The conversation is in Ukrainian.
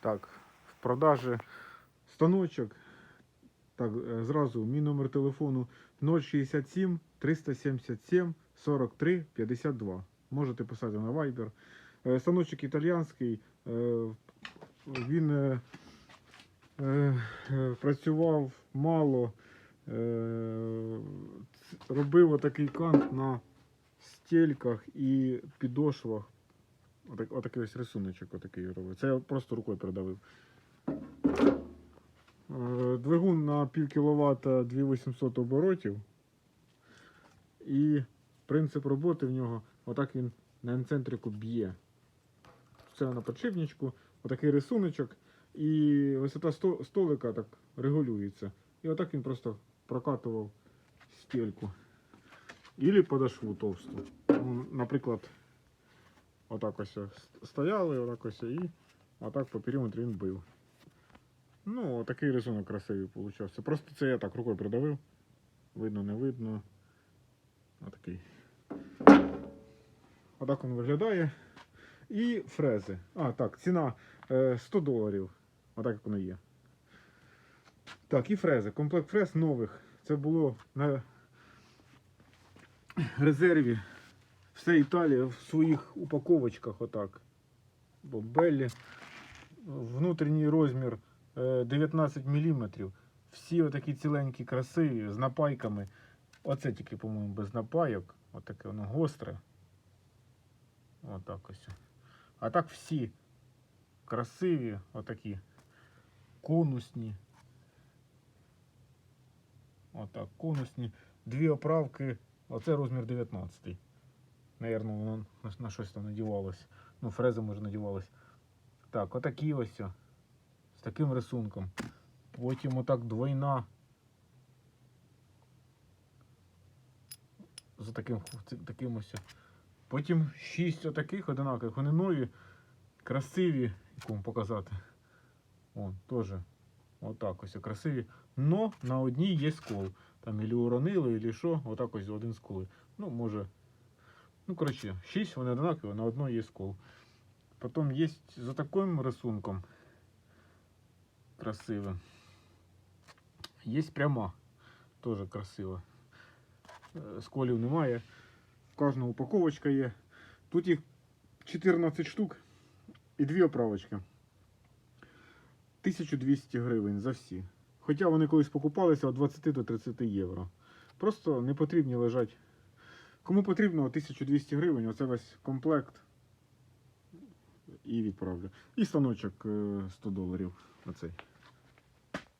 Так, в продажі станочок. Так, е, зразу мій номер телефону 067 377 43 52. Можете писати на Viber. Е, Станочок італіянський. е, Він працював мало. Робив отакий кант на стельках і підошвах. Отак, отакий ось рисуночок отакий робив. Це я просто рукою передавив. Е, Двигун на пів кіловата 2800 оборотів. І принцип роботи в нього, отак він на енцентрику б'є. Це на подшипничку, отакий рисуночок, і висота столика так регулюється. І отак він просто прокатував стельку. Ілі подошву товсту. Ну, Наприклад, отак ось стояли, отак ось і отак по периметру він бив. Ну, такий рисунок красивий получався. Просто це я так рукою придавив. Видно, не видно. Отакий. Отак він виглядає. І фрези. А, так, ціна е, 100 доларів. Отак як воно є. Так, і фрези. Комплект фрез нових. Це було на резерві. Вся Італія в своїх упаковочках отак. Бомбелі. Внутрішній розмір е, 19 мм. Всі отакі ціленькі, красиві, з напайками. Оце тільки, по-моєму, без напайок. Отаке воно гостре. Отак ось. А так всі красиві, отакі конусні. Отак, конусні. Дві оправки. Оце розмір 19. Наверно, воно на, щось там надівалось. Ну, фреза може надівалась. Так, отакі ось. З таким рисунком. Потім отак двойна. За таким, таким ось. Потім шість отаких одинакових. Вони нові, красиві. Яку вам показати. О, теж. Отак ось красиві. Но на одній є скол. Там ілі уронили, ілі що. Отак ось один сколи. Ну, може. Ну, коротше, шість вони одинакові, на одной є скол. Потім є за таким рисунком. Красивим. Є пряма. Теж красива. Е, Сколів немає. В кожного упаковочка є. Тут їх 14 штук і дві оправочки. 1200 гривень за всі. Хоча вони колись покупалися від 20 до 30 євро. Просто не потрібні лежать. Кому потрібно 1200 гривень, оце весь комплект. І відправлю. І станочок е, 100 доларів. Оцей.